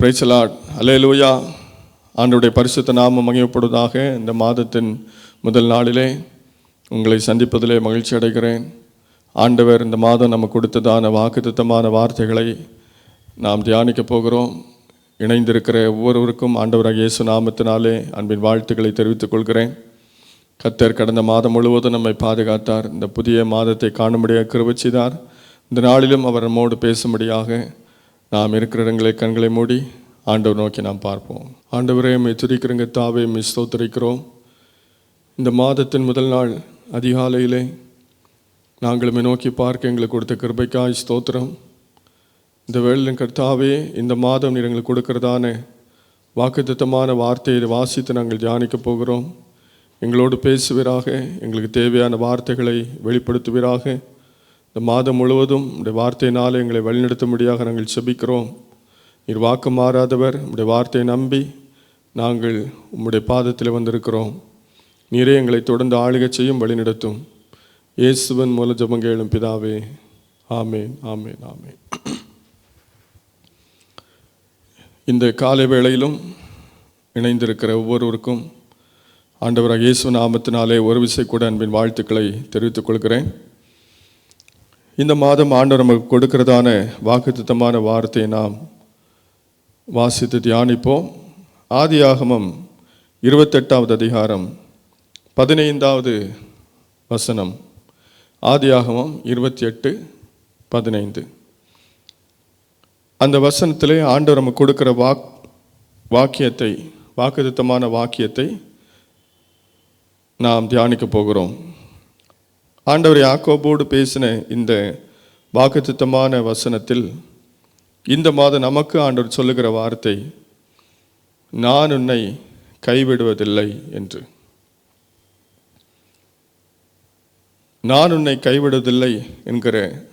பிரைச்சலாட் alleluia ஆண்டுடைய பரிசுத்த நாம மகிழப்படுவதாக இந்த மாதத்தின் முதல் நாளிலே உங்களை சந்திப்பதிலே மகிழ்ச்சி அடைகிறேன். ஆண்டவர் இந்த மாதம் நம்ம கொடுத்ததான வாக்குத்தமான வார்த்தைகளை நாம் தியானிக்கப் போகிறோம். இணைந்திருக்கிற ஒவ்வொருவருக்கும் ஆண்டவராக இயேசு நாமத்தினாலே அன்பின் வாழ்த்துக்களை தெரிவித்துக் கொள்கிறேன். கத்தர் கடந்த மாதம் முழுவதும் நம்மை பாதுகாத்தார். இந்த புதிய மாதத்தை காணும்படியாக கிருவச்சிதார் இந்த நாளிலும் அவர் நம்மோடு பேசும்படியாக நாம் இருக்கிற இடங்களை கண்களை மூடி ஆண்டவர் நோக்கி நாம் பார்ப்போம். ஆண்டவரே மை துதிக்கிறங்க தாவே மை ஸ்தோத்தரிக்கிறோம். இந்த மாதத்தின் முதல் நாள் அதிகாலையிலே நாங்களும் நோக்கி பார்க்க எங்களுக்கு கொடுத்த கிருபைக்காய் ஸ்தோத்திரம். இந்த வேளையின் கர்த்தாவே இந்த மாதம் நீர் எங்களுக்கு கொடுக்கறதான வாக்குத்தமான வார்த்தையை வாசித்து நாங்கள் தியானிக்க போகிறோம். எங்களோடு பேசுவீராக எங்களுக்கு தேவையான வார்த்தைகளை வெளிப்படுத்துவீராக. இந்த மாதம் முழுவதும் உடைய வார்த்தையினால் எங்களை வழிநடத்தும்படியாக நாங்கள் செபிக்கிறோம். நீர் வாக்கு மாறாதவர் உடைய வார்த்தையை நம்பி நாங்கள் உம்முடைய பாதத்தில் வந்திருக்கிறோம். நீரே எங்களை தொடர்ந்து ஆளுகை செய்யும் வழிநடத்தும். இயேசுவன் மூல ஜபங்கேளும் பிதாவே. ஆமேன் ஆமேன் ஆமேன். இந்த காலை வேளையிலும் இணைந்திருக்கிற ஒவ்வொருவருக்கும் ஆண்டவராக இயேசு நாமத்தினாலே ஒரு விசை கூட அன்பின் வாழ்த்துக்களை தெரிவித்துக் கொள்கிறேன். இந்த மாதம் ஆண்டவர் நமக்கு கொடுக்கிறதான வாக்குத்தமான வார்த்தையை நாம் வாசித்து தியானிப்போம். ஆதியாகமம் இருபத்தெட்டாவது அதிகாரம் பதினைந்தாவது வசனம். ஆதியாகமம் இருபத்தி எட்டு பதினைந்து. அந்த வசனத்திலே ஆண்டவர் நமக்கு கொடுக்கிற வாக் வாக்கியத்தை வாக்குத்தமான வாக்கியத்தை நாம் தியானிக்க போகிறோம். ஆண்டவர் யாக்கோபோடு பேசின இந்த வாக்குத்தமான வசனத்தில் இந்த மாதம் நமக்கு ஆண்டவர் சொல்லுகிற வார்த்தை நான் உன்னை கைவிடுவதில்லை என்று. நான் உன்னை கைவிடுவதில்லை என்கிற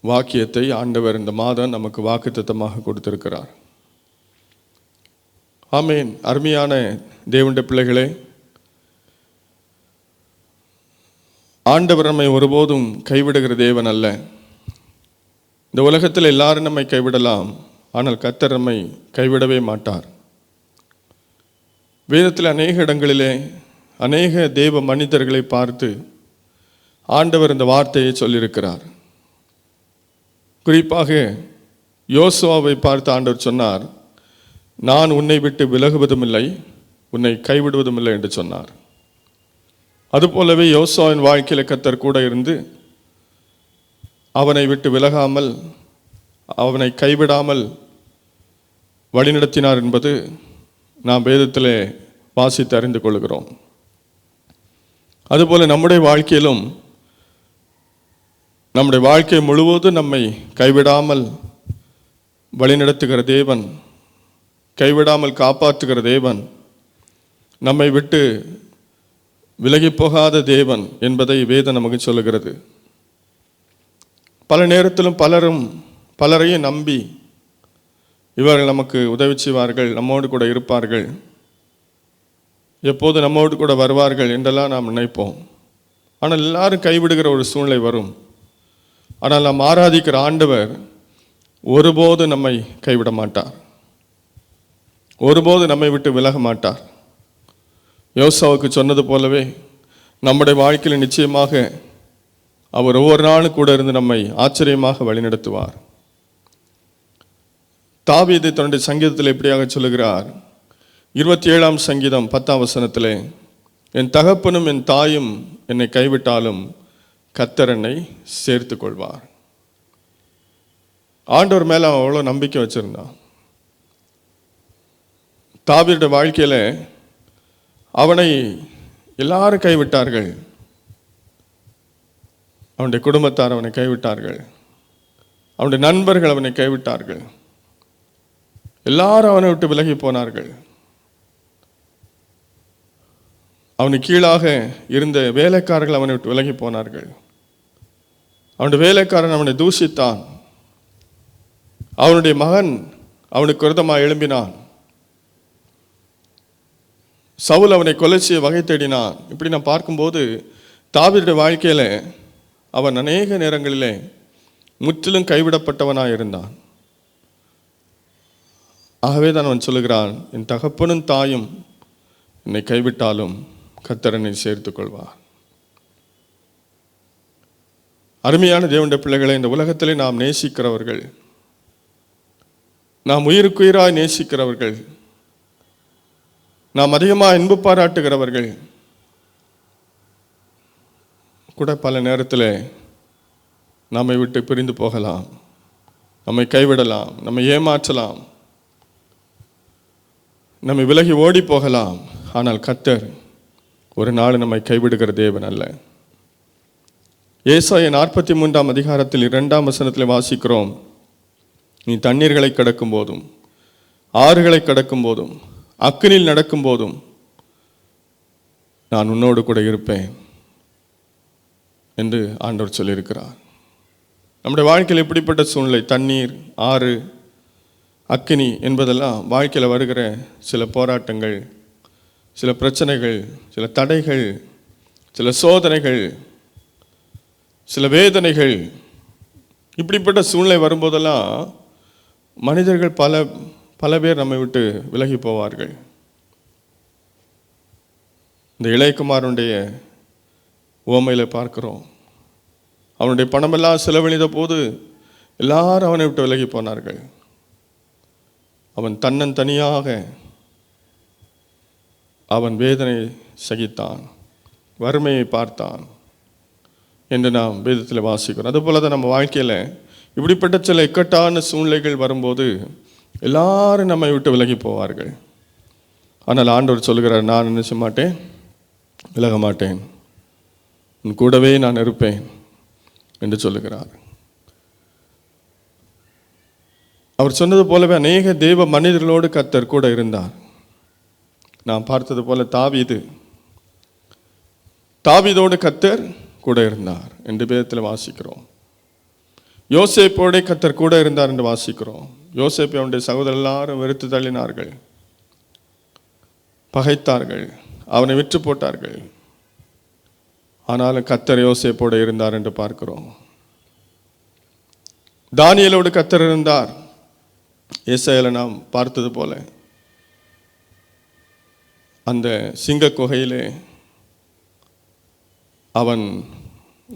வாக்கியத்தை ஆண்டவர் இந்த மாதம் நமக்கு வாக்குத்தத்தமாக கொடுத்திருக்கிறார். ஆமேன். அருமையான தேவண்ட பிள்ளைகளே ஆண்டவர் நம்மை ஒருபோதும் கைவிடுகிற தேவன் அல்ல. இந்த உலகத்தில் எல்லாரும் நம்மை கைவிடலாம் ஆனால் கத்தர் நம்மை கைவிடவே மாட்டார். வேதத்தில் அநேக இடங்களிலே அநேக தேவ மனிதர்களை பார்த்து ஆண்டவர் இந்த வார்த்தையை சொல்லியிருக்கிறார். குறிப்பாக யோசுவாவை பார்த்து ஆண்டவர் சொன்னார் நான் உன்னை விட்டு விலகுவதும் இல்லை உன்னை கைவிடுவதும் இல்லை என்று சொன்னார். அதுபோலவே யோசாவின் வாழ்க்கையில் கத்தர் கூட இருந்து அவனை விட்டு விலகாமல் அவனை கைவிடாமல் வழிநடத்தினார் என்பது நாம் வேதத்தில் வாசித்து அறிந்து கொள்கிறோம். அதுபோல் நம்முடைய வாழ்க்கையிலும் நம்முடைய வாழ்க்கை முழுவதும் நம்மை கைவிடாமல் வழிநடத்துகிற தேவன் கைவிடாமல் காப்பாற்றுகிற தேவன் நம்மை விட்டு விலகி போகாத தேவன் என்பதை வேதம் நமக்கு சொல்லுகிறது. பல நேரத்திலும் பலரும் பலரையும் நம்பி இவர்கள் நமக்கு உதவி செய்வார்கள் நம்மோடு கூட இருப்பார்கள். எப்போது நம்மோடு கூட வருவார்கள் என்றெல்லாம் நாம் நினைப்போம். ஆனால் எல்லாரும் கைவிடுகிற ஒரு சூழ்நிலை வரும். ஆனால் நாம் ஆராதிக்கிற ஆண்டவர் ஒருபோது நம்மை கைவிட மாட்டார். ஒருபோது நம்மை விட்டு விலக மாட்டார். யோசாவுக்கு சொன்னது போலவே நம்முடைய வாழ்க்கையில் நிச்சயமாக அவர் ஒவ்வொரு நாளும் கூட இருந்து நம்மை ஆச்சரியமாக வழிநடத்துவார். தாவீதை தன்னுடைய சங்கீதத்தில் எப்படியாக சொல்லுகிறார்? இருபத்தி ஏழாம் சங்கீதம் பத்தாம் வசனத்தில் என் தகப்பனும் என் தாயும் என்னை கைவிட்டாலும் கத்தரனை சேர்த்து கொள்வார் ஆண்டவர் மேலே அவன் அவ்வளோ நம்பிக்கை வச்சிருந்தான். தாவீருடைய வாழ்க்கையில் அவனை எல்லாரும் கைவிட்டார்கள். அவனுடைய குடும்பத்தார் அவனை கைவிட்டார்கள். அவனுடைய நண்பர்கள் அவனை கைவிட்டார்கள். எல்லாரும் அவனை விட்டு விலகி போனார்கள். அவனுக்கு கீழாக இருந்த வேலைக்காரர்கள் அவனை விட்டு விலகி போனார்கள். அவனுடைய வேலைக்காரன் அவனை தூஷித்தான். அவனுடைய மகன் அவனுக்கு விரதமாக எழும்பினான். சவுல் அவனை கொலை செய்ய வகை தேடினான். இப்படி நான் பார்க்கும்போது தாவிருடைய வாழ்க்கையில் அவன் அநேக நேரங்களிலே முற்றிலும் கைவிடப்பட்டவனாக இருந்தான் ஆகவே தான் அவன் சொல்லுகிறான் என் தகப்பனும் தாயும் என்னை கைவிட்டாலும் கத்தரனை சேர்த்து கொள்வார். அருமையான தேவனுடைய பிள்ளைகளை இந்த உலகத்திலே நாம் நேசிக்கிறவர்கள் நாம் உயிருக்குயிராய் நேசிக்கிறவர்கள் நாம் அதிகமாக இன்பு பாராட்டுகிறவர்கள் கூட பல நேரத்தில் நம்மை விட்டு பிரிந்து போகலாம். நம்மை கைவிடலாம். நம்மை ஏமாற்றலாம். நம்மை விலகி ஓடி போகலாம். ஆனால் கத்தர் ஒரு நாள் நம்மை கைவிடுகிற தேவன் அல்ல. ஏசாய நாற்பத்தி மூன்றாம் அதிகாரத்தில் இரண்டாம் வசனத்தில் வாசிக்கிறோம். நீ தண்ணீர்களை கடக்கும் போதும் ஆறுகளை கடக்கும் போதும் அக்கனில் நடக்கும் போதும் நான் உன்னோடு கூட இருப்பேன் என்று ஆண்டவர் சொல்லியிருக்கிறார். நம்முடைய வாழ்க்கையில் எப்படிப்பட்ட சூழ்நிலை தண்ணீர் ஆறு அக்கினி என்பதெல்லாம் வாழ்க்கையில் வருகிற சில போராட்டங்கள் சில பிரச்சனைகள் சில தடைகள் சில சோதனைகள் சில வேதனைகள் இப்படிப்பட்ட சூழ்நிலை வரும்போதெல்லாம் மனிதர்கள் பல பல பேர் நம்மை விட்டு விலகி போவார்கள். இந்த இளையகுமாரனுடைய ஓமையில் பார்க்கிறோம். அவனுடைய பணமெல்லாம் செலவழித்த போது எல்லாரும் அவனை விட்டு விலகி போனார்கள். அவன் தன்னன் தனியாக அவன் வேதனை சகித்தான் வறுமையை பார்த்தான் என்று நாம் வேதத்தில் வாசிக்கிறோம். அதுபோல தான் நம்ம வாழ்க்கையில் இப்படிப்பட்ட சில இக்கட்டான சூழ்நிலைகள் வரும்போது எல்லாரும் நம்மை விட்டு விலகி போவார்கள். ஆனால் ஆண்டவர் சொல்லுகிறார் நான் நினைச்ச மாட்டேன் விலக மாட்டேன். உன் கூடவே நான் இருப்பேன் என்று சொல்லுகிறார். அவர் சொன்னது போலவே அநேக தெய்வ மனிதர்களோடு கத்தர் கூட இருந்தார். நான் பார்த்தது போல தாவிது தாவிதோடு கத்தர் கூட இருந்தார் என்று பேரத்தில் வாசிக்கிறோம். யோசேப்போடே கத்தர் கூட இருந்தார் என்று வாசிக்கிறோம். யோசேப்பை அவனுடைய சகோதரர் எல்லாரும் வெறுத்து தள்ளினார்கள். பகைத்தார்கள். அவனை விற்று போட்டார்கள். ஆனாலும் கத்தர் யோசேப்போட இருந்தார் என்று பார்க்கிறோம். தானியலோடு கத்தர் இருந்தார். இசையில் நாம் பார்த்தது போல. அந்த சிங்க குகையிலே அவன்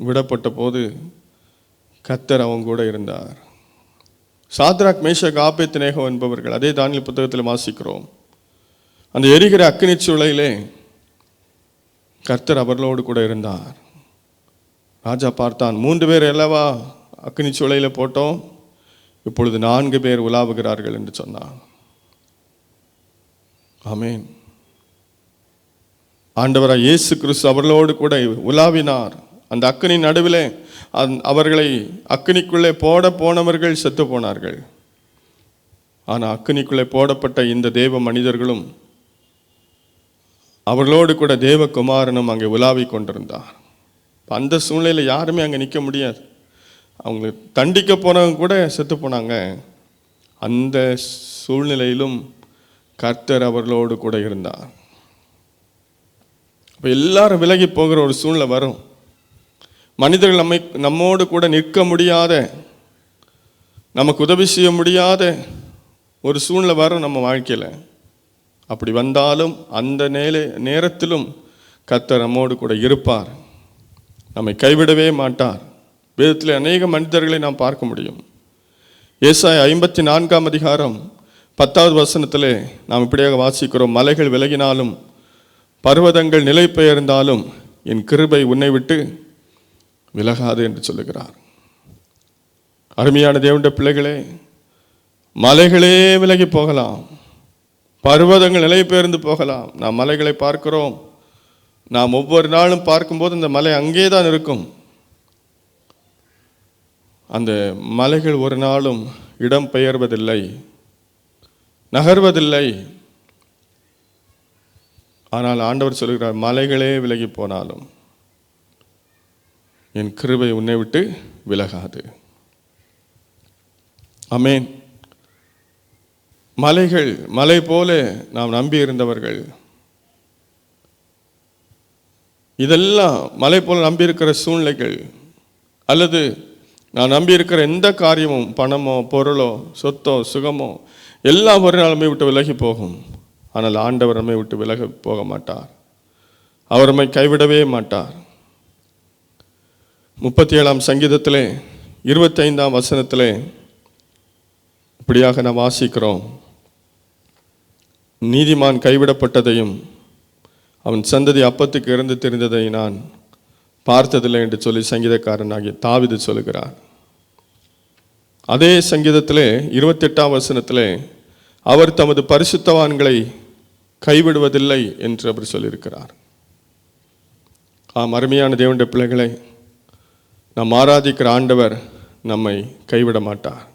விடப்பட்ட போது கத்தர் அவங்க கூட இருந்தார். சாத்ராக் மேஷக் ஆபேத்நேகோ என்பவர்கள் அதே தானியல் புத்தகத்தில் வாசிக்கிறோம். அந்த எரிகிற அக்னி சூளையிலே கர்த்தர் அவர்களோடு கூட இருந்தார். ராஜா பார்த்தான் மூன்று பேர் அல்லவா அக்னி சூளையில் போட்டோம்? இப்பொழுது நான்கு பேர் உலாவுகிறார்கள் என்று சொன்னான் ஆமேன். ஆண்டவராக இயேசு கிறிஸ்து அவர்களோடு கூட உலாவினார். அந்த அக்கனின் நடுவிலே அந்- அவர்களை அக்னிக்குள்ளே போட போனவர்கள் செத்து போனார்கள் ஆனால் அக்னிக்குள்ளே போடப்பட்ட இந்த தேவ மனிதர்களும் அவர்களோடு கூட தேவகுமாரனும் அங்கே உலாவிக் கொண்டிருந்தார். அந்த சூழ்நிலையில் யாருமே அங்கே நிற்க முடியாது. அவங்க தண்டிக்க போனவங்க கூட செத்து போனாங்க. அந்த சூழ்நிலையிலும் கர்த்தர் அவர்களோடு கூட இருந்தார். அப்போ எல்லாரும் விலகி போகிற ஒரு சூழ்நிலை வரும். மனிதர்கள் நம்மை நம்மோடு கூட நிற்க முடியாத நமக்கு உதவி செய்ய முடியாத ஒரு சூழ்நிலை வரும் நம்ம வாழ்க்கையில். அப்படி வந்தாலும் அந்த நேலே நேரத்திலும் கத்தர் நம்மோடு கூட இருப்பார். நம்மை கைவிடவே மாட்டார். வேதத்தில் அநேக மனிதர்களை நாம் பார்க்க முடியும். ஏசாய் ஐம்பத்தி நான்காம் அதிகாரம் பத்தாவது வசனத்திலே நாம் இப்படியாக வாசிக்கிறோம். மலைகள் விலகினாலும் பர்வதங்கள் நிலை பெயர்ந்தாலும் என் கிருபை உன்னை விட்டு விலகாது என்று சொல்லுகிறார். அருமையான தேவனுடைய பிள்ளைகளே மலைகளே விலகி போகலாம். பர்வதங்கள் நிலை பெயர்ந்து போகலாம். நாம் மலைகளை பார்க்கிறோம். நாம் ஒவ்வொரு நாளும் பார்க்கும்போது இந்த மலை அங்கே தான் இருக்கும். அந்த மலைகள் ஒரு நாளும் இடம் பெயர்வதில்லை நகர்வதில்லை. ஆனால் ஆண்டவர் சொல்கிறார் மலைகளே விலகி போனாலும். என் கிருபை உன்னை விட்டு விலகாது. அமேன் மலைகள் மலை போல நாம் நம்பியிருந்தவர்கள். இதெல்லாம் மலை போல நம்பியிருக்கிற சூழ்நிலைகள். அல்லது நான் நம்பியிருக்கிற எந்த காரியமும் பணமோ பொருளோ சொத்தோ சுகமோ எல்லாம் ஒரு நாள் நம்மை விட்டு விலகி போகும். ஆனால் ஆண்டவர் நம்மை விட்டு விலக போக மாட்டார். அவர் நம்மை கைவிடவே மாட்டார். முப்பத்தி ஏழாம் சங்கீதத்திலே இருபத்தைந்தாம் வசனத்திலே இப்படியாக நாம் வாசிக்கிறோம். நீதிமான் கைவிடப்பட்டதையும் அவன் சந்ததி அப்பத்துக்கு இறந்து தெரிந்ததை நான் பார்த்ததில்லை என்று சொல்லி சங்கீதக்காரனாகிய தாவிது சொல்லுகிறார். அதே சங்கீதத்திலே இருபத்தெட்டாம் வசனத்திலே அவர் தமது பரிசுத்தவான்களை கைவிடுவதில்லை என்று அவர் சொல்லியிருக்கிறார். ஆம் அருமையான தேவண்ட பிள்ளைகளை நாம் ஆராதிக்கிற ஆண்டவர் நம்மை கைவிட மாட்டார்.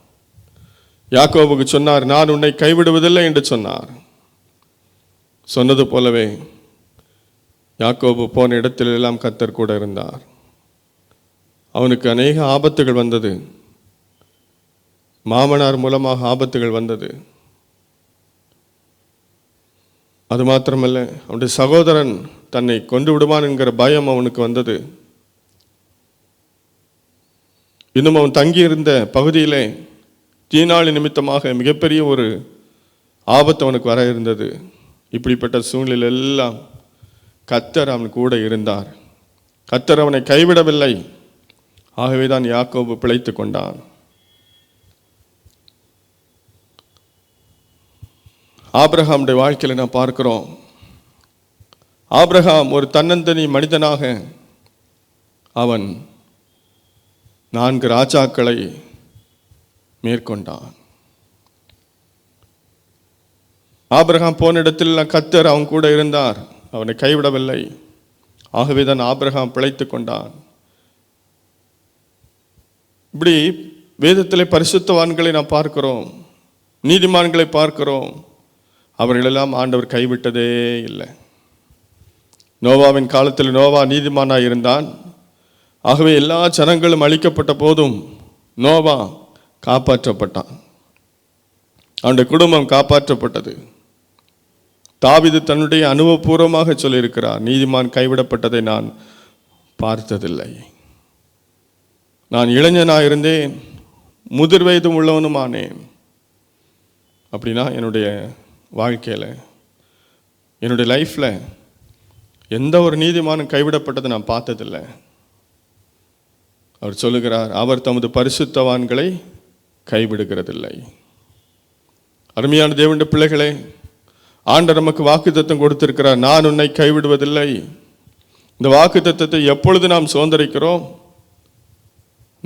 யாக்கோவுக்கு சொன்னார் நான் உன்னை கைவிடுவதில்லை என்று சொன்னார். சொன்னது போலவே யாக்கோபு போன இடத்திலெல்லாம் கத்தர் கூட இருந்தார். அவனுக்கு அநேக ஆபத்துகள் வந்தது. மாமனார் மூலமாக ஆபத்துகள் வந்தது. அது மாத்திரமல்ல அவனுடைய சகோதரன் தன்னை கொண்டு விடுவான் என்கிற பயம் அவனுக்கு வந்தது. இன்னும் அவன் தங்கியிருந்த பகுதியிலே தீனாளி நிமித்தமாக மிகப்பெரிய ஒரு ஆபத்து அவனுக்கு வர இருந்தது. இப்படிப்பட்ட சூழ்நிலை எல்லாம் கத்தர் அவன் கூட இருந்தார். கத்தர் அவனை கைவிடவில்லை. ஆகவே தான் யாக்கோபு பிழைத்து கொண்டான். ஆப்ரஹாமுடைய வாழ்க்கையில் நான் பார்க்கிறோம். ஆப்ரஹாம் ஒரு தன்னந்தனி மனிதனாக அவன் நான்கு ராஜாக்களை மேற்கொண்டான். ஆபிரகாம் போன இடத்தில் கத்தர் அவன் கூட இருந்தார். அவனை கைவிடவில்லை. ஆகவே தான் ஆபிரகாம் பிழைத்து கொண்டான். இப்படி வேதத்தில் பரிசுத்தவான்களை நாம் பார்க்கிறோம். நீதிமான்களை பார்க்கிறோம். அவர்களெல்லாம் ஆண்டவர் கைவிட்டதே இல்லை. நோவாவின் காலத்தில் நோவா நீதிமானாக இருந்தான். ஆகவே எல்லா ஜனங்களும் அழிக்கப்பட்ட போதும் நோவா காப்பாற்றப்பட்டான். அவனுடைய குடும்பம் காப்பாற்றப்பட்டது. தாவிது தன்னுடைய அனுபவபூர்வமாக சொல்லியிருக்கிறார் நீதிமான் கைவிடப்பட்டதை நான் பார்த்ததில்லை. நான் இளைஞனாக இருந்தேன் முதிர் வயதும் உள்ளவனுமானேன். அப்படின்னா என்னுடைய வாழ்க்கையில் என்னுடைய லைஃப்பில் எந்த ஒரு நீதிமானும் கைவிடப்பட்டதை நான் பார்த்ததில்லை. அவர் சொல்லுகிறார் அவர் தமது பரிசுத்தவான்களை கைவிடுகிறதில்லை. அருமையான தேவண்ட பிள்ளைகளே ஆண்டர் நமக்கு வாக்குத்தத்தம் கொடுத்திருக்கிறார் நான் உன்னை கைவிடுவதில்லை. இந்த வாக்குத்தத்தத்தை எப்பொழுது நாம் சுதந்திரிக்கிறோம்?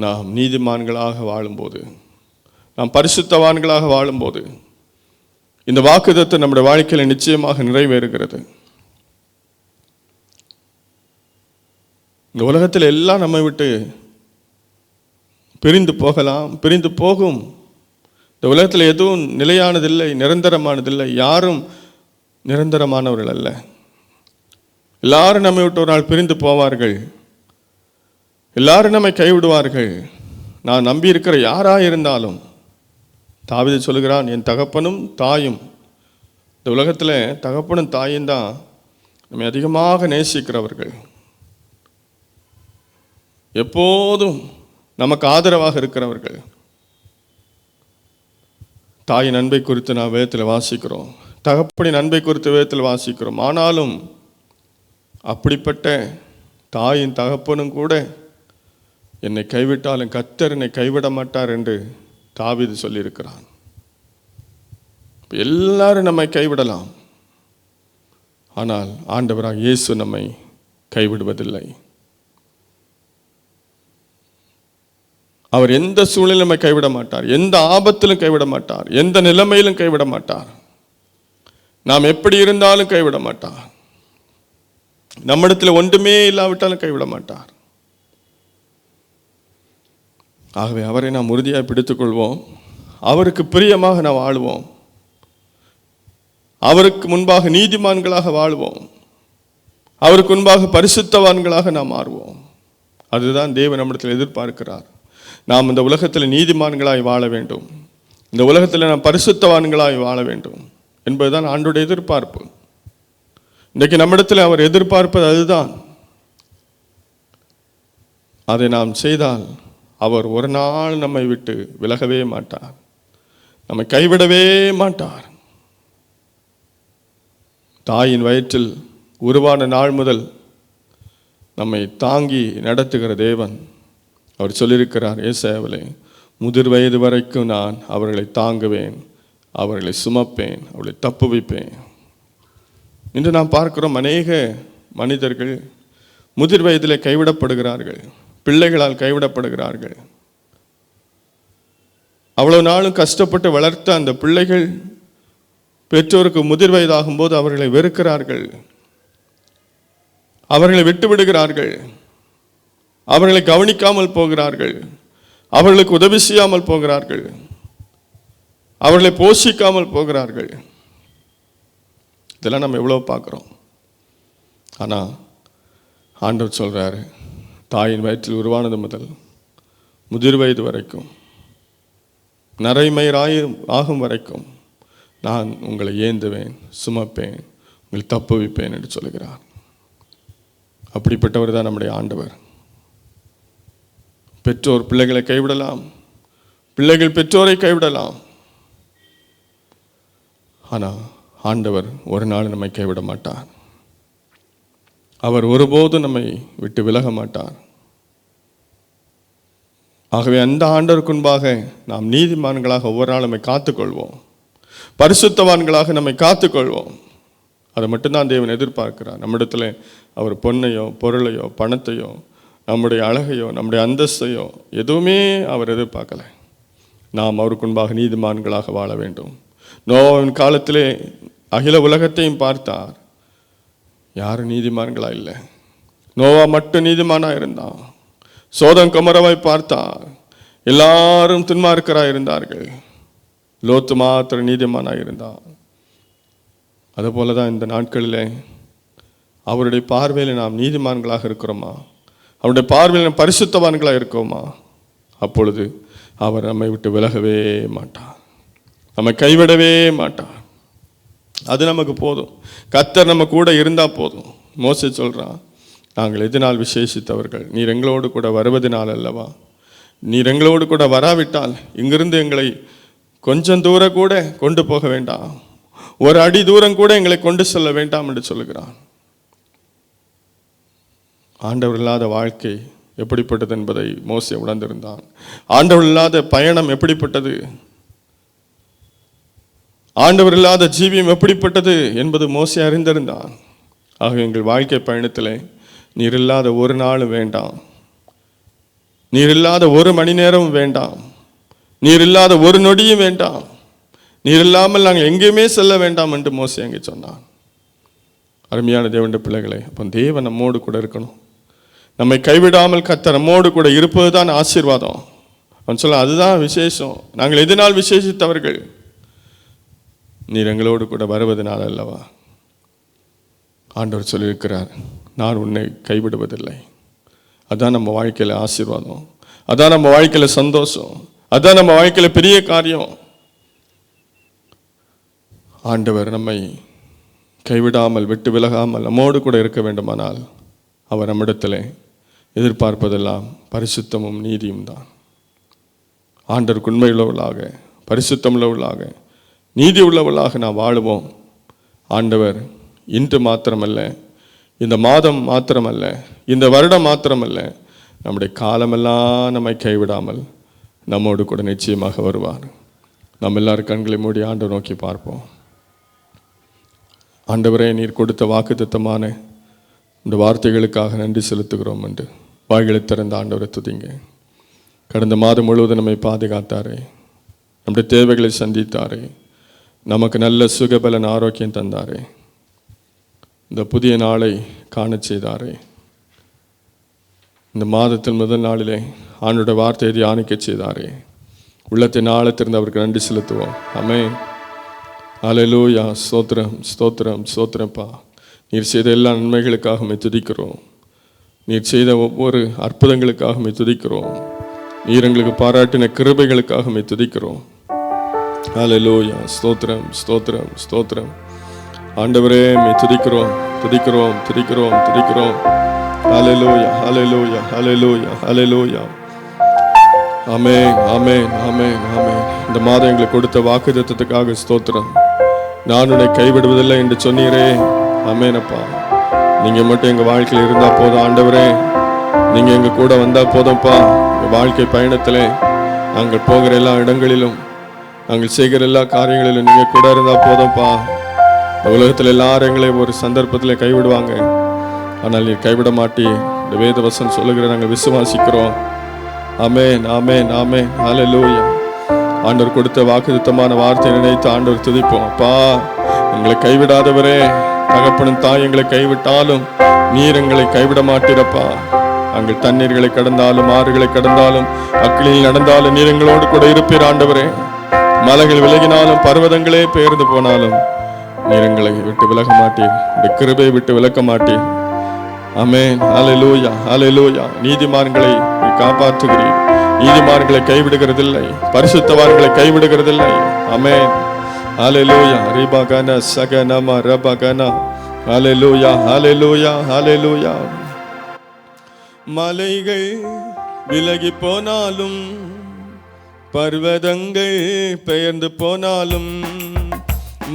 நாம் நீதிமான்களாக வாழும்போது நாம் பரிசுத்தவான்களாக வாழும்போது இந்த வாக்குத்தத்தம் நம்முடைய வாழ்க்கையில் நிச்சயமாக நிறைவேறுகிறது. இந்த உலகத்தில் எல்லாம் நம்மை விட்டு பிரிந்து போகலாம் பிரிந்து போகும். இந்த உலகத்தில் எதுவும் நிலையானதில்லை நிரந்தரமானதில்லை யாரும் நிரந்தரமானவர்கள் அல்ல. எல்லாரும் நம்மை விட்டு ஒரு நாள் பிரிந்து போவார்கள். எல்லாரும் நம்மை கைவிடுவார்கள். நான் நம்பி இருக்கிற யாராக இருந்தாலும் தாவித சொல்கிறான் என் தகப்பனும் தாயும். இந்த உலகத்தில் தகப்பனும் தாயும் தான் நம்மை அதிகமாக நேசிக்கிறவர்கள். எப்போதும் நமக்கு ஆதரவாக இருக்கிறவர்கள். தாயின் அன்பை குறித்து நான் வேதத்தில் வாசிக்கிறோம். தகப்பனின் அன்பை குறித்து வேதத்தில் வாசிக்கிறோம். ஆனாலும் அப்படிப்பட்ட தாயின் தகப்பனும் கூட என்னை கைவிட்டாலும் கத்தர் என்னை கைவிட மாட்டார் என்று தாவிது சொல்லியிருக்கிறான். எல்லாரும் நம்மை கைவிடலாம். ஆனால் ஆண்டவராக இயேசு நம்மை கைவிடுவதில்லை. அவர் எந்த சூழ்நிலையும் கைவிட மாட்டார். எந்த ஆபத்திலும் கைவிட மாட்டார். எந்த நிலைமையிலும் கைவிட மாட்டார். நாம் எப்படி இருந்தாலும் கைவிட மாட்டார். நம்மிடத்தில் ஒன்றுமே இல்லாவிட்டாலும் கைவிட மாட்டார். ஆகவே அவரை நாம் உறுதியாக பிடித்துக்கொள்வோம். அவருக்கு பிரியமாக நாம் வாழ்வோம் அவருக்கு முன்பாக நீதிமான்களாக வாழ்வோம். அவருக்கு முன்பாக பரிசுத்தவான்களாக நாம் மாறுவோம். அதுதான் தேவன் நம்மிடத்தில் எதிர்பார்க்கிறார். நாம் இந்த உலகத்தில் நீதிமான்களாய் வாழ வேண்டும். இந்த உலகத்தில் நாம் பரிசுத்தவான்களாய் வாழ வேண்டும் என்பதுதான் ஆண்டுடைய எதிர்பார்ப்பு. இன்றைக்கு நம்மிடத்தில் அவர் எதிர்பார்ப்பது அதுதான். அதை நாம் செய்தால் அவர் ஒரு நாள் நம்மை விட்டு விலகவே மாட்டார். நம்மை கைவிடவே மாட்டார். தாயின் வயிற்றில் உருவான நாள் முதல் நம்மை தாங்கி நடத்துகிற தேவன் அவர் சொல்லியிருக்கிறார் ஏசாயாவிலே முதிர் வயது வரைக்கும் நான் அவர்களை தாங்குவேன் அவர்களை சுமப்பேன் அவர்களை தப்புவிப்பேன் இன்று நாம் பார்க்கிறோம் அநேக மனிதர்கள் முதிர் வயதிலே கைவிடப்படுகிறார்கள் பிள்ளைகளால் கைவிடப்படுகிறார்கள். அவ்வளவு நாளும் கஷ்டப்பட்டு வளர்த்த அந்த பிள்ளைகள் பெற்றோருக்கு முதிர் வயதாகும்போது அவர்களை வெறுக்கிறார்கள். அவர்களை விட்டு விடுகிறார்கள் அவர்களை கவனிக்காமல் போகிறார்கள். அவர்களுக்கு உதவி செய்யாமல் போகிறார்கள். அவர்களை போஷிக்காமல் போகிறார்கள். இதெல்லாம் நம்ம எவ்வளோ பார்க்குறோம். ஆனால் ஆண்டவர் சொல்கிறாரு தாயின் வயிற்றில் உருவானது முதல் முதிர் வயது வரைக்கும் நரைமயிராய் ஆகும் வரைக்கும் நான் உங்களை ஏந்துவேன் சுமப்பேன் உங்களை தப்புவிப்பேன் என்று சொல்கிறார் அப்படிப்பட்டவர் தான் நம்முடைய ஆண்டவர். பெற்றோர் பிள்ளைகளை கைவிடலாம். பிள்ளைகள் பெற்றோரை கைவிடலாம். ஆனால் ஆண்டவர் ஒரு நாள் நம்மை கைவிட மாட்டார். அவர் ஒருபோதும் நம்மை விட்டு விலக மாட்டார். ஆகவே அந்த ஆண்டவருக்கு முன்பாக நாம் நீதிமான்களாக ஒவ்வொரு நாளும் நம்மை காத்துக்கொள்வோம். பரிசுத்தவான்களாக நம்மை காத்துக்கொள்வோம். அதை மட்டும்தான் தேவன் எதிர்பார்க்கிறார். நம்மிடத்தில் அவர் பொன்னையோ பொருளையோ பணத்தையோ நம்முடைய அழகையோ நம்முடைய அந்தஸ்தையோ எதுவுமே அவர் எதிர்பார்க்கலை. நாம் அவருக்கு முன்பாக நீதிமான்களாக வாழ வேண்டும். நோவின் காலத்திலே அகில உலகத்தையும் பார்த்தார். யாரும் நீதிமான்களாக இல்லை. நோவா மட்டும் நீதிமானா இருந்தான் சோதம் குமரவை பார்த்தார். எல்லாரும் துன்மார்க்கராக இருந்தார்கள். லோத்து மாத்திர நீதிமானாக இருந்தான் அதுபோல தான் இந்த நாட்களில் அவருடைய பார்வையில் நாம் நீதிமான்களாக இருக்கிறோமா? அவருடைய பார்வையில் பரிசுத்தவான்களாக இருக்கோமா? அப்பொழுது அவர் நம்மை விட்டு விலகவே மாட்டார். நம்மை கைவிடவே மாட்டார். அது நமக்கு போதும். கத்தர் நம்ம கூட இருந்தால் போதும். மோச சொல்கிறான் நாங்கள் எதனால் விசேஷித்தவர்கள்? நீர் எங்களோடு கூட வருவதனால் அல்லவா? நீர் எங்களோடு கூட வராவிட்டால் இங்கிருந்து எங்களை கொஞ்சம் தூரம் கூட கொண்டு போக வேண்டாம். ஒரு அடி தூரம் கூட எங்களை கொண்டு செல்ல வேண்டாம் என்று சொல்லுகிறான். ஆண்டவர் இல்லாத வாழ்க்கை எப்படிப்பட்டது என்பதை மோசே உணர்ந்திருந்தான். ஆண்டவர் இல்லாத பயணம் எப்படிப்பட்டது? ஆண்டவர் இல்லாத ஜீவியம் எப்படிப்பட்டது என்பது மோசே அறிந்திருந்தான். ஆக எங்கள் வாழ்க்கை பயணத்தில் நீர் இல்லாத ஒரு நாள் வேண்டாம். நீர் இல்லாத ஒரு மணி நேரமும் வேண்டாம். நீர் இல்லாத ஒரு நொடியும் வேண்டாம். நீர் இல்லாமல் நாங்கள் எங்கேயுமே செல்ல வேண்டாம் என்று மோசி அங்கே சொன்னான். அருமையான தேவண்ட பிள்ளைகளை அப்போ தேவன் நம்மோடு கூட இருக்கணும். நம்மை கைவிடாமல் கத்த நம்மோடு கூட இருப்பது தான் ஆசீர்வாதம். அவன் சொல்ல அதுதான் விசேஷம். நாங்கள் எதனால் விசேஷித்தவர்கள்? நீர் எங்களோடு கூட வருவதனால் அல்லவா? ஆண்டவர் சொல்லியிருக்கிறார் நான் உன்னை கைவிடுவதில்லை. அதான் நம்ம வாழ்க்கையில் ஆசீர்வாதம். அதான் நம்ம வாழ்க்கையில் சந்தோஷம். அதான் நம்ம வாழ்க்கையில் பெரிய காரியம். ஆண்டவர் நம்மை கைவிடாமல் விட்டு விலகாமல் நம்மோடு கூட இருக்க வேண்டுமானால் அவர் நம்மிடத்தில் எதிர்பார்ப்பதெல்லாம் பரிசுத்தமும் நீதியும் தான். ஆண்டருக்கு உள்ளவளாக பரிசுத்தம் உள்ளவளாக நீதி உள்ளவளாக நாம் வாழுவோம். ஆண்டவர் இன்று மாத்திரமல்ல இந்த மாதம் மாத்திரமல்ல இந்த வருடம் மாத்திரமல்ல நம்முடைய காலமெல்லாம் நம்மை கைவிடாமல் நம்மோடு கூட நிச்சயமாக வருவார். நம்ம எல்லாரும் கண்களை மூடி ஆண்டு நோக்கி பார்ப்போம். ஆண்டவரே நீர் கொடுத்த வாக்குத்தத்தமான இந்த வார்த்தைகளுக்காக நன்றி செலுத்துகிறோம் என்று வாய்களை திறந்த ஆண்டவரை துதிங்க. கடந்த மாதம் முழுவதும் நம்மை பாதுகாத்தாரே. நம்முடைய தேவைகளை சந்தித்தாரே. நமக்கு நல்ல சுகபலன் ஆரோக்கியம் தந்தாரே. இந்த புதிய நாளை காண செய்தாரே. இந்த மாதத்தின் முதல் நாளிலே ஆண்டோட வார்த்தையை தியானிக்க செய்தாரே. உள்ளத்தின் ஆழத்திலிருந்து அவருக்கு நன்றி செலுத்துவோம். அமே அலலூயா ஸ்தோத்திரம் ஸ்தோத்திரம் ஸ்தோத்திரப்பா நீர் செய்த எல்லா நன்மைகளுக்காக மை துதிக்கிறோம். நீர் செய்த ஒவ்வொரு அற்புதங்களுக்காக மை துதிக்கிறோம். நீர் எங்களுக்கு பாராட்டின கிருபைகளுக்காக மை துதிக்கிறோம். அலையலூயா ஸ்தோத்திரம் ஸ்தோத்திரம் ஸ்தோத்திரம். ஆண்டவரே மை துதிக்கிறோம் துதிக்கிறோம் துதிக்கிறோம் துதிக்கிறோம். ஹலலோயா ஹலலோயா ஹலலோயா ஹலலோயா ஆமென் ஆமே ஆமென் ஆமென் இந்த மாதம் எங்களுக்கு கொடுத்த வாக்குத்தத்தத்துக்காக ஸ்தோத்திரம். நான் உன்னை கைவிடுவதில்லை என்று சொன்னீரே. அமேனப்பா நீங்கள் மட்டும் எங்கள் வாழ்க்கையில் இருந்தால் போதும் ஆண்டவரே. நீங்கள் எங்கள் கூட வந்தால் போதும்ப்பா எங்கள் வாழ்க்கை பயணத்தில் நாங்கள் போகிற எல்லா இடங்களிலும் நாங்கள் செய்கிற எல்லா காரியங்களிலும் நீங்கள் கூட இருந்தால் போதும்ப்பா உலகத்தில் எல்லாரும் எங்களையும் ஒரு சந்தர்ப்பத்தில் கைவிடுவாங்க. ஆனால் நீ கைவிட மாட்டி இந்த வேதவசன் சொல்லுகிற நாங்கள் விசுவாசிக்கிறோம். ஆமே நாமே நாமே நாலே லூயா ஆண்டவர் கொடுத்த வாக்குத்தமான வார்த்தை நினைத்து ஆண்டவர் துதிப்போம். அப்பா எங்களை கைவிடாதவரே. தகப்பனும் தாய் எங்களை கைவிட்டாலும் நீர் எங்களை கைவிட மாட்டீரப்பா அங்கு தண்ணீர்களை கடந்தாலும் ஆறுகளை கடந்தாலும் அக்களில் நடந்தாலும் நீர் எங்களோடு கூட இருப்பீர் ஆண்டவரே. மலைகள் விலகினாலும் பர்வதங்களே பெயர்ந்து போனாலும் நீர் எங்களை விட்டு விலக மாட்டீர் இந்த கிருபை விட்டு விலக்க மாட்டீர் அமேன் ஹalleluya ஹalleluya. நீதிமான்களை நீர் காப்பாற்றுகிறீர். நீதிமான்களை கைவிடுகிறதில்லை. பரிசுத்தவான்களை கைவிடுகிறதில்லை. அமேன் ஹalleluya ரிபகன சகனம ரபகன ஹalleluya ஹalleluya ஹalleluya மலைகள் விலகி போனாலும் பர்வதங்கள் பெயர்ந்து போனாலும்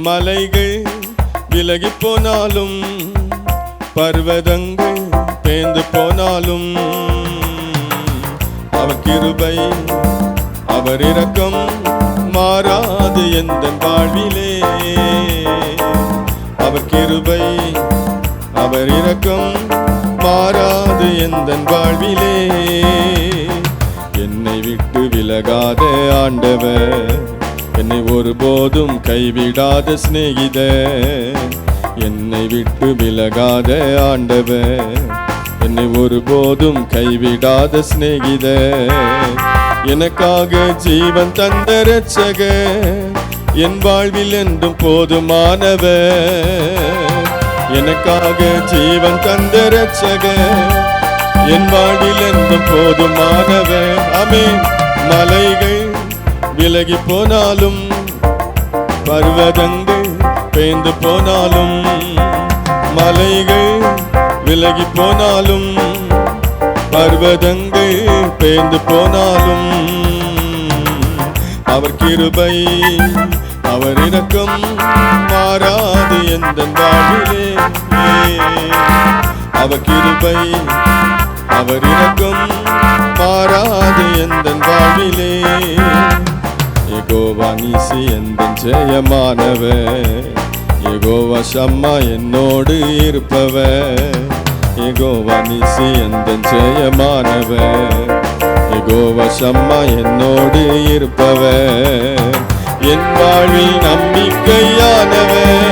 மலைகள் விலகி போனாலும் பர்வதங்கள் பேந்து போனாலும் அவர் கிருபை அவர் இரக்கம் மாறாது எந்த வாழ்விலே. அவர் கிருபை அவர் இரக்கம் மாறாது எந்த வாழ்விலே. என்னை விட்டு விலகாத ஆண்டவர் என்னை ஒருபோதும் கைவிடாத சிநேகித என்னை விட்டு விலகாத ஆண்டவர் என்னை ஒருபோதும் கைவிடாத சிநேகித எனக்காக ஜீவன் தந்த ரட்சக என் வாழ்வில் என்றும் போதுமானவர். எனக்காக ஜீவன் தந்த ரட்சக என் வாழ்வில் என்றும் போதுமானவர். அமேன் மலைகள் விலகி போனாலும் பர்வதங்கள் பேந்து போனாலும் மலைகள் விலகி போனாலும் பர்வதங்கள் பேர்ந்து போனாலும் அவர் கிருபை அவர் இரக்கம் மாறாது எந்த வாழ்விலே. அவர் கிருபை அவர் இரக்கம் மாறாது எந்த வாழ்விலே. எகோவா நீசி எந்த ஜெயமானவர். எகோவா சம்மா என்னோடு இருப்பவர். எகோவா நீசி எந்த ஜெயமானவர் எகோவா சம்மா என்னோடு இருப்பவர் என் வாழ்வில் நம்பிக்கையானவர்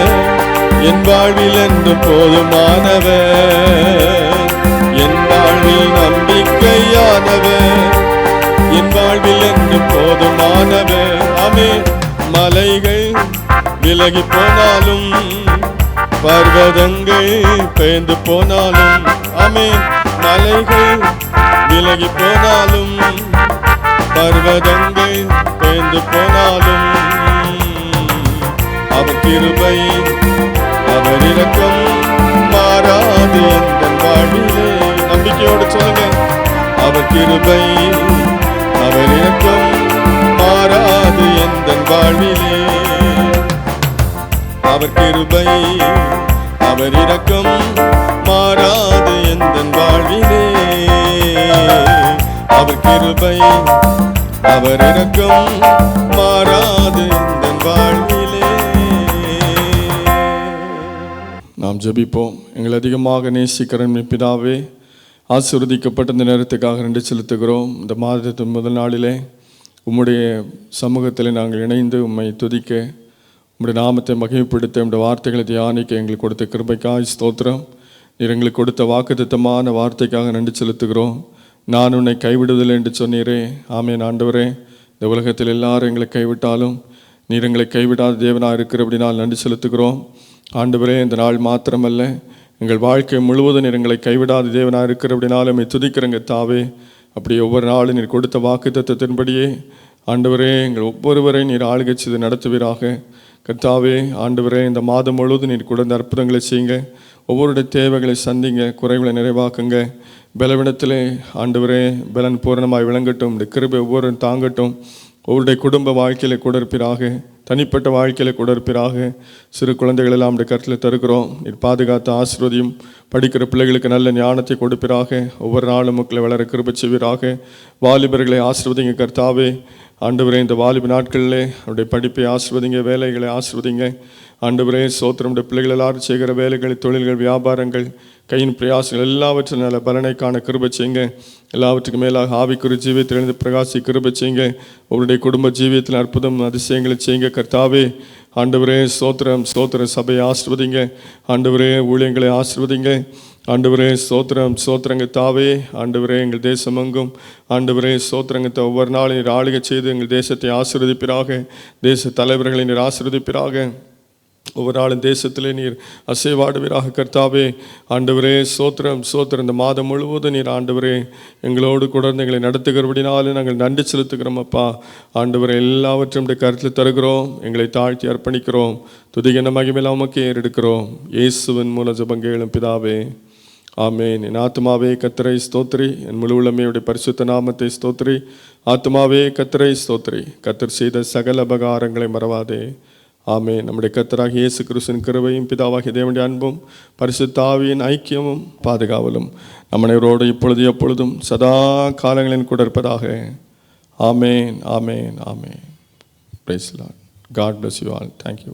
என் வாழ்வில் என்று போதுமானவர் என் வாழ்வில் நம்பிக்கையானவர் என் வாழ்வில் என்று போதுமானவர் அமே மலைகள் விலகி போனாலும் பர்வதங்கள் பெயர்ந்து போனாலும் அமே மலைகள் விலகி போனாலும் பர்வதங்கள் பெயர்ந்து போனாலும் அவர் கிருபை அவர் இறக்கம் மாறாது எந்த வாழ்விலே. நம்பிக்கையோடு சொல்லுங்க. அவர் கிருபை அவர் இறக்கம் மாறாது எந்த வாழ்விலே. அவர் கிருபை அவர் இரக்கம் மாறாது எந்த வாழ்விலே. அவர் கிருபை அவர் இரக்கம் மாறாது எந்த வாழ்விலே. நாம் ஜெபிப்போம். எங்களை அதிகமாக நேசிக்கிற பிதாவே ஆசிர்வதிக்கப்பட்ட இந்த நேரத்துக்காக நன்றி செலுத்துகிறோம். இந்த மாதத்தின் முதல் நாளிலே உம்முடைய சமூகத்தில் நாங்கள் இணைந்து உம்மை துதிக்க உங்களுடைய நாமத்தை மகிமைப்படுத்த உங்களுடைய வார்த்தைகளை தியானிக்க எங்களுக்கு கொடுத்த கிருபைக்காய் ஸ்தோத்திரம். நீர் எங்களுக்கு கொடுத்த வாக்குத்தமான வார்த்தைக்காக நன்றி செலுத்துகிறோம். நான் உன்னை கைவிடுவதில்லை என்று சொன்னீரே. ஆமேன் ஆண்டவரே. இந்த உலகத்தில் எல்லாரும் எங்களை கைவிட்டாலும் நீர் எங்களை கைவிடாத தேவனாக இருக்கிறபடினால் நன்றி செலுத்துகிறோம். ஆண்டவரே இந்த நாள் மாத்திரமல்ல. எங்கள் வாழ்க்கை முழுவதும் நீர் எங்களை கைவிடாத தேவனாக இருக்கிற அப்படினாலும் துதிக்கிறங்க தாவே. அப்படி ஒவ்வொரு நாளும் நீர் கொடுத்த வாக்கு தத்துவத்தின்படியே ஆண்டவரே எங்கள் ஒவ்வொருவரையும் நீர் ஆளுகை செய்து நடத்துவீராக. கர்த்தாவே ஆண்டவரே இந்த மாதம் முழுவதும் நீர் கூட இந்த அற்புதங்களை செய்யுங்க. ஒவ்வொருடைய தேவைகளை சந்திங்க குறைகளை நிறைவாக்குங்க. பலவிடத்திலே ஆண்டவரே பலன் பூரணமாய் விளங்கட்டும். இந்த கிருபை ஒவ்வொரு தாங்கட்டும். ஒவ்வொருடைய குடும்ப வாழ்க்கையில் கூட இருப்பிறாக தனிப்பட்ட வாழ்க்கையில் கூட இருப்பிறாக சிறு குழந்தைகள் எல்லாம் நம்முடைய கருத்தில் தருகிறோம். நீர் பாதுகாத்து ஆசிர்வதியும் படிக்கிற பிள்ளைகளுக்கு நல்ல ஞானத்தை கொடுப்பிறாக ஒவ்வொரு நாளும் மக்களை வளர கிருப செய்வீராக. வாலிபர்களை ஆசீர்வதிங்க கர்த்தாவே. ஆண்டவரே இந்த வாலிப நாட்களிலே அவருடைய படிப்பை ஆசிர்வதிங்க வேலைகளை ஆசிர்வதிங்க. ஆண்டவரே சோத்திரமுடைய பிள்ளைகள் எல்லாரும் செய்கிற வேலைகள் தொழில்கள் வியாபாரங்கள் கையின் பிரயாசங்கள் எல்லாவற்றும் நல்ல பலனை காண செய்யுங்க. எல்லாவற்றுக்கும் மேலாக ஆவிக்குறி ஜீவியத்திலிருந்து பிரகாசி கிருப செய்யுங்க. அவருடைய குடும்ப ஜீவியத்தில் அற்புதம் அதிசயங்களை செய்யுங்க கர்த்தாவே. ஆண்டவரே சோத்திரம் சோத்திர சபையை ஆசிர்வதிங்க. ஆண்டவரே ஊழியங்களை ஆசிர்வதிங்க. ஆண்டவரே சோத்திரம் சோத்திரங்க தாவே ஆண்டவரே எங்கள் தேசமெங்கும் ஆண்டவரே சோத்திரங்கத்தை ஒவ்வொரு நாளும் நீர் ஆளுகை செய்து எங்கள் தேசத்தை ஆசீர்வதிப்பீராக தேச தலைவர்களை நீர் ஆசீர்வதிப்பீராக. ஒவ்வொரு நாளும் தேசத்திலே நீர் அசைவாடுவீராக கர்த்தாவே. ஆண்டவரே சோத்திரம் சோத்திரம் இந்த மாதம் முழுவதும் நீர் ஆண்டவரே எங்களோடு குடர்ந்து எங்களை நடத்துகிறபடினாலும் நாங்கள் நன்றி செலுத்துகிறோம் அப்பா. ஆண்டவரை எல்லாவற்றையும் கருத்தில் தருகிறோம். எங்களை தாழ்த்தி அர்ப்பணிக்கிறோம். துதிகன மகிமையில உமக்கு ஏறெடுக்கிறோம். இயேசுவின் மூல ஜபங்கேளும் பிதாவே. ஆமேன். என் ஆத்மாவே கத்திரை ஸ்தோத்ரி என் முழு உளமையுடைய பரிசுத்த நாமத்தை ஸ்தோத்ரி ஆத்மாவே கத்திரை ஸ்தோத்ரி கத்தர் செய்த சகல அபகாரங்களை மறவாதே. ஆமே நம்முடைய கத்தராக இயேசு கிருஷ்ணன் கருவையும் பிதாவாகிய தேவனுடைய அன்பும் பரிசுத்தாவியின் ஐக்கியமும் பாதுகாவலும் நம்மனைவரோடு இப்பொழுது எப்பொழுதும் சதா காலங்களின் கூட இருப்பதாக. Amen amen amen. Praise the Lord God bless you all thank you